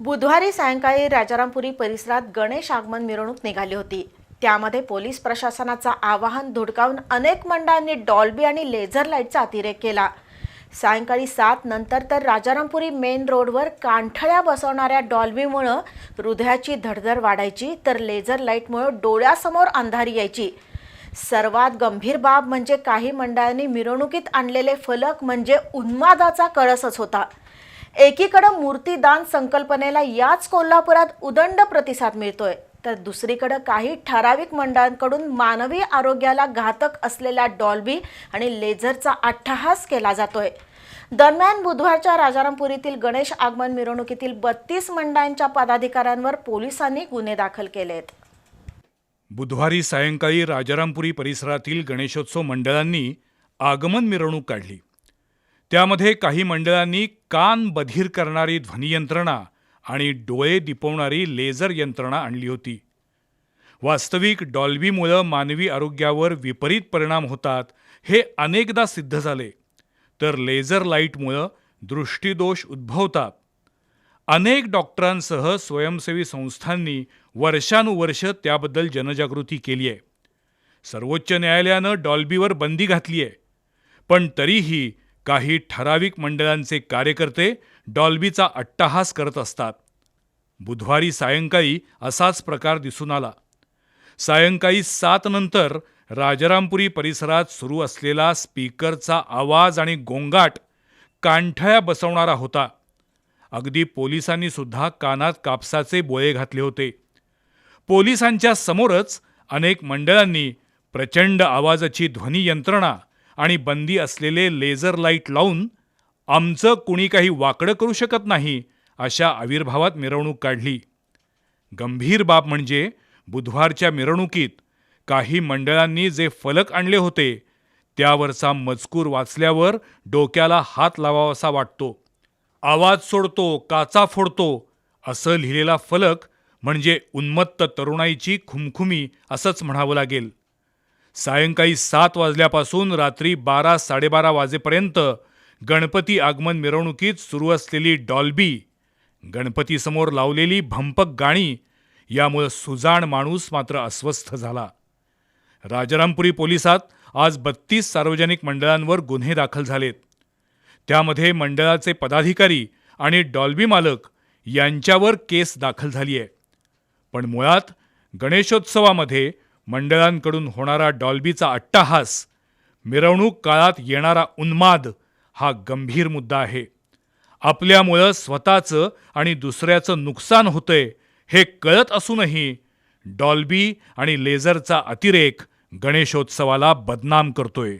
बुधवारी सायंकाळी राजारामपुरी परिसरात गणेश आगमन मिरवणूक निघाली होती. त्यामध्ये पोलीस प्रशासनाचं आवाहन धुडकावून अनेक मंडळांनी डॉल्बी आणि लेझर लाईटचा अतिरेक केला. सायंकाळी सात नंतर तर राजारामपुरी मेन रोडवर कांठळ्या बसवणाऱ्या डॉल्बीमुळं हृदयाची धडधड वाढायची तर लेझर लाईटमुळं डोळ्यासमोर अंधारी यायची. सर्वात गंभीर बाब म्हणजे काही मंडळांनी मिरवणुकीत आणलेले फलक म्हणजे उन्मादाचा कळसच होता. एकीकडं मूर्तीदान संकल्पनेला याच कोल्हापुरात उदंड प्रतिसाद मिळतोय तर दुसरीकडं काही ठराविक मंडळांकडून मानवी आरोग्याला घातक असलेल्या डॉल्बी आणि लेझरचा अट्टहास केला जातोय. दरम्यान बुधवारच्या राजारामपुरीतील गणेश आगमन मिरवणुकीतील बत्तीस मंडळांच्या पदाधिकाऱ्यांवर पोलिसांनी गुन्हे दाखल केलेत. बुधवारी सायंकाळी राजारामपुरी परिसरातील गणेशोत्सव मंडळांनी आगमन मिरवणूक काढली. त्यामध्ये काही मंडळांनी कान बधीर करणारी ध्वनियंत्रणा आणि डोळे दिपवणारी लेझर यंत्रणा आणली होती. वास्तविक डॉल्बीमुळं मानवी आरोग्यावर विपरीत परिणाम होतात हे अनेकदा सिद्ध झाले. तर लेझर लाईटमुळं दृष्टीदोष उद्भवतात. अनेक डॉक्टरांसह स्वयंसेवी संस्थांनी वर्षानुवर्ष त्याबद्दल जनजागृती केली आहे. सर्वोच्च न्यायालयानं डॉल्बीवर बंदी घातली आहे. पण तरीही काही ठराविक मंडळांचे कार्यकर्ते डॉल्बीचा अट्टहास करत असतात. बुधवारी सायंकाळी असाच प्रकार दिसून आला. सायंकाळी सात नंतर राजारामपुरी परिसरात सुरू असलेला स्पीकरचा आवाज आणि गोंगाट कांठळ्या बसवणारा होता. अगदी पोलिसांनी सुद्धा कानात कापसाचे बोळे घातले होते. पोलिसांच्या समोरच अनेक मंडळांनी प्रचंड आवाजाची ध्वनी यंत्रणा आणि बंदी असलेले लेझर लाइट लावून आमचं कुणी काही वाकडं करू शकत नाही अशा आविर्भावात मिरवणूक काढली. गंभीर बाब म्हणजे बुधवारच्या मिरवणुकीत काही मंडळांनी जे फलक आणले होते त्यावरचा मजकूर वाचल्यावर डोक्याला हात लावावासा वाटतो. आवाज सोडतो काचा फोडतो असं लिहिलेला फलक म्हणजे उन्मत्त तरुणाईची खुमखुमी असंच म्हणावं लागेल. सायंकाळी सात वाजल्यापासून रात्री बारा साडेबारा वाजेपर्यंत गणपती आगमन मिरवणुकीत सुरू असलेली डॉल्बी गणपतीसमोर लावलेली भंपक गाणी यामुळं सुजाण माणूस मात्र अस्वस्थ झाला. राजारामपुरी पोलिसात आज बत्तीस सार्वजनिक मंडळांवर गुन्हे दाखल झालेत. त्यामध्ये मंडळाचे पदाधिकारी आणि डॉल्बी मालक यांच्यावर केस दाखल झाली आहे पण मुळात गणेशोत्सवामध्ये मंडळांकडून होणारा डॉल्बीचा अट्टाहास मिरवणूक काळात येणारा उन्माद हा गंभीर मुद्दा आहे. आपल्यामुळं स्वतःचं आणि दुसऱ्याचं नुकसान होतंय हे कळत असूनही डॉल्बी आणि लेझरचा अतिरेक गणेशोत्सवाला बदनाम करतोय.